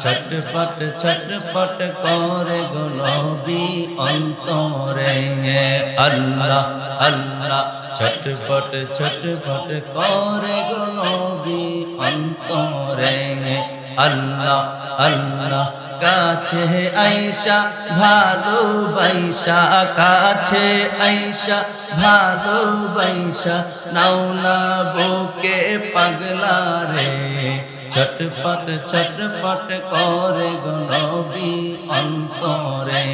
ছটপট ছটপট করে গোলবি অন্তরে। আল্লাহ আল্লাহ, ছটপট ছটপট করে গোলবি অন্তরে। আল্লাহ আল্লাহ, কাছে আইসা ভালোবাইসা কাছে আইসা ভালোবাইসা নাও না বুকে পাগলা রে। ছটপট ছটপট করে গনবি অন্তরে।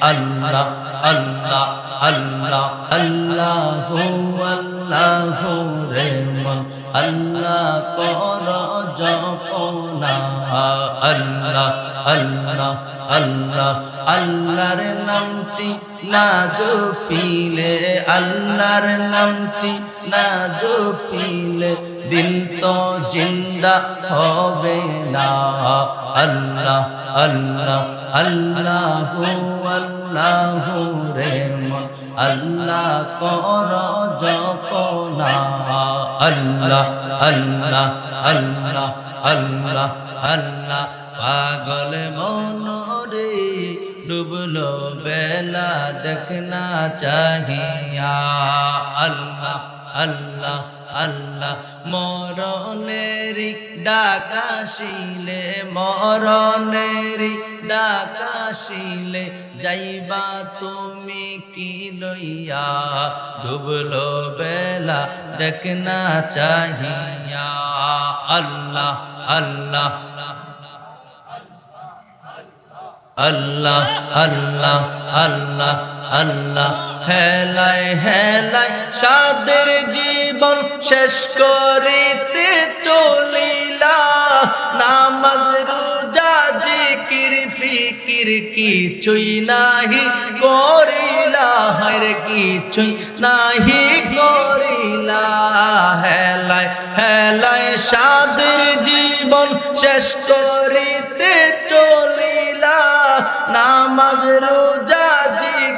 আল্লাহ আল্লাহ আল্লাহ আল্লাহ। আল্লাহ রে মন। আল্লাহ কর জপনা, আল্লাহ আল্লাহ আল্লাহ। আল্লাহর নামটি না জপিলে, আল্লাহর নামটি না জপিলে, দিল তো জিন্দা হবে না। আল্লাহ আল্লাহ আল্লাহ আল্লাহ রে মন। আল্লাহ কর জপনা। আল্লাহ আল্লাহ আল্লাহ আল্লাহ আল্লাহ, পাগল মনরে ডুবলো বেলা দেখনা চাহিয়া। আল্লাহ আল্লাহ আল্লাহ মরণেরি ডাকাশিলে মরণেরি ডাকাশিলে যাইবা তুমি কি লইয়া? ডুবলো বেলা দেখনা চাহিয়া। আল্লাহ আল্লাহ আল্লাহ আল্লাহ আল্লাহ আল্লাহ হেলাই হেলাই সাদের জীবন শেষ করিতে চলিলা। নামাজ, রোজা, জিকির, ফিকির কিছুই নাহি করিলা। হর কিছুই নাহি করিলা। হেলাই হেলাই সাদের জীবন শেষ করিতে চলিলা। নামাজ, রোজা, জিকির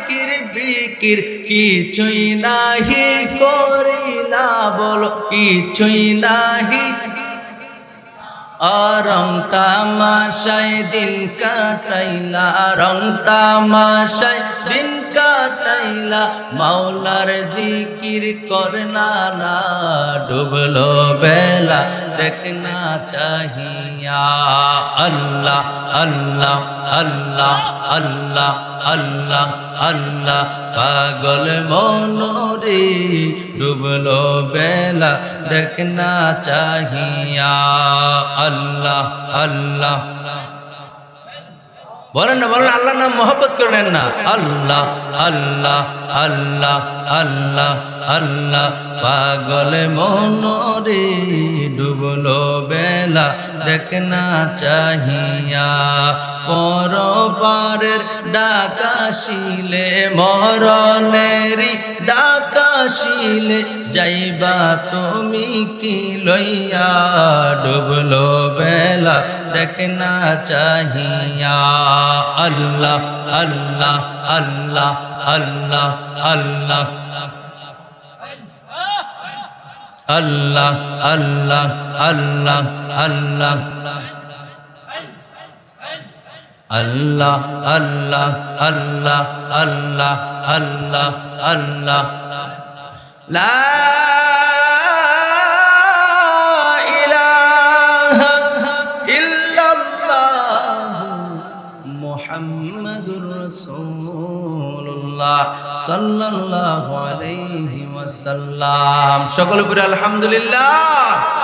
ফিকির কিছুই নাহি করিলা বলো, কিছুই নাহি। রং তামাশায় দিন কাটাইলা, রং তামাশায় দিন কাটাইলা, মাওলার জিকির করনা না ডুবলো বেলা। দেখনা চাহিয়া, আল্লাহ আল্লাহ আল্লাহ আল্লাহ আল্লাহ আল্লাহ, পাগল মনোরে ডুবলো বেলা দেখনা চাহিয়া, আল্লাহ আল্লাহ বলেন না, বলেন আল্লাহ নাম মোহব্বত করেন না। আল্লাহ আল্লাহ আল্লাহ আল্লাহ আল্লাহ, পাগল মনরে ডুবলো বেলা দেখ না চাহিয়া। পরবারের ডাকাশিলে মরণেরি ডাকাশিলে যাইবা তুমি কি লইয়া? ডুবলো বেলা দেখনা চাহিয়া। আল্লাহ আল্লাহ আল্লাহ আল্লাহ আল্লাহ। আল্লাহ আল্লাহ আল্লাহ আল্লাহ। আল্লাহ আল্লাহ আল্লাহ আল্লাহ আল্লাহ আল্লাহ। লা সাল্লাল্লাহু আলহামদুলিল্লাহ।